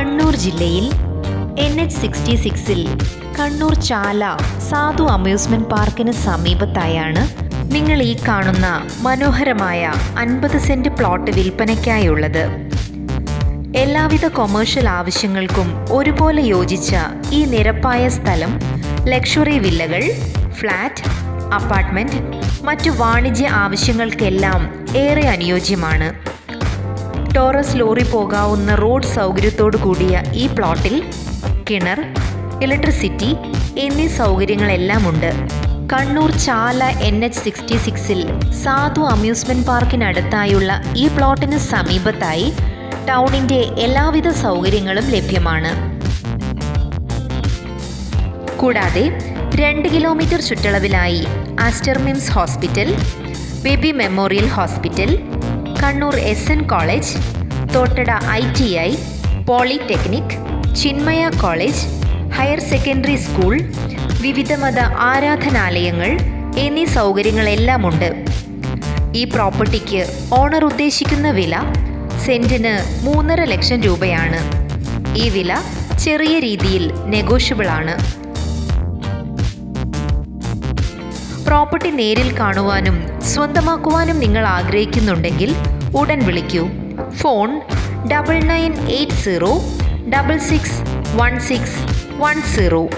കണ്ണൂർ ജില്ലയിൽ N H sixty സിക്സിൽ കണ്ണൂർ ചാല സാധു അമ്യൂസ്മെന്റ് പാർക്കിന് സമീപത്തായാണ് നിങ്ങൾ ഈ കാണുന്ന മനോഹരമായ അൻപത് സെന്റ് പ്ലോട്ട് വിൽപ്പനയ്ക്കായുള്ളത്. എല്ലാവിധ കൊമേഴ്ഷ്യൽ ആവശ്യങ്ങൾക്കും ഒരുപോലെ യോജിച്ച ഈ നിരപ്പായ സ്ഥലം ലക്ഷറി വില്ലകൾ ഫ്ലാറ്റ് അപ്പാർട്ട്മെന്റ് മറ്റു വാണിജ്യ ആവശ്യങ്ങൾക്കെല്ലാം ഏറെ അനുയോജ്യമാണ്. ടോറസ് ലോറി പോകാവുന്ന റോഡ് സൗകര്യത്തോടു കൂടിയ ഈ പ്ലോട്ടിൽ കിണർ ഇലക്ട്രിസിറ്റി എന്നീ സൗകര്യങ്ങളെല്ലാം ഉണ്ട് Kannur Chala N H sixty സിക്സിൽ സാധു അമ്യൂസ്മെന്റ് പാർക്കിനടുത്തായുള്ള ഈ പ്ലോട്ടിന് സമീപത്തായി ടൗണിന്റെ എല്ലാവിധ സൗകര്യങ്ങളും ലഭ്യമാണ്. കൂടാതെ രണ്ട് kilometre ചുറ്റളവിലായി Aster MIMS hospital baby memorial hospital Kannur S N college Thottada I T I polytechnic Chinmaya college higher secondary school വിവിധ മത ആരാധനാലയങ്ങൾ എന്നീ സൗകര്യങ്ങളെല്ലാം ഉണ്ട് ഈ പ്രോപ്പർട്ടിക്ക് ഓണർ ഉദ്ദേശിക്കുന്ന വില സെന്റിന് മൂന്നര ലക്ഷം രൂപയാണ്. ഈ വില ചെറിയ രീതിയിൽ നെഗോഷ്യബിൾ ആണ് പ്രോപ്പർട്ടി നേരിൽ കാണുവാനും സ്വന്തമാക്കുവാനും നിങ്ങൾ ആഗ്രഹിക്കുന്നുണ്ടെങ്കിൽ ഉടൻ വിളിക്കൂ. Phone double nine eight zero double six one six one zero.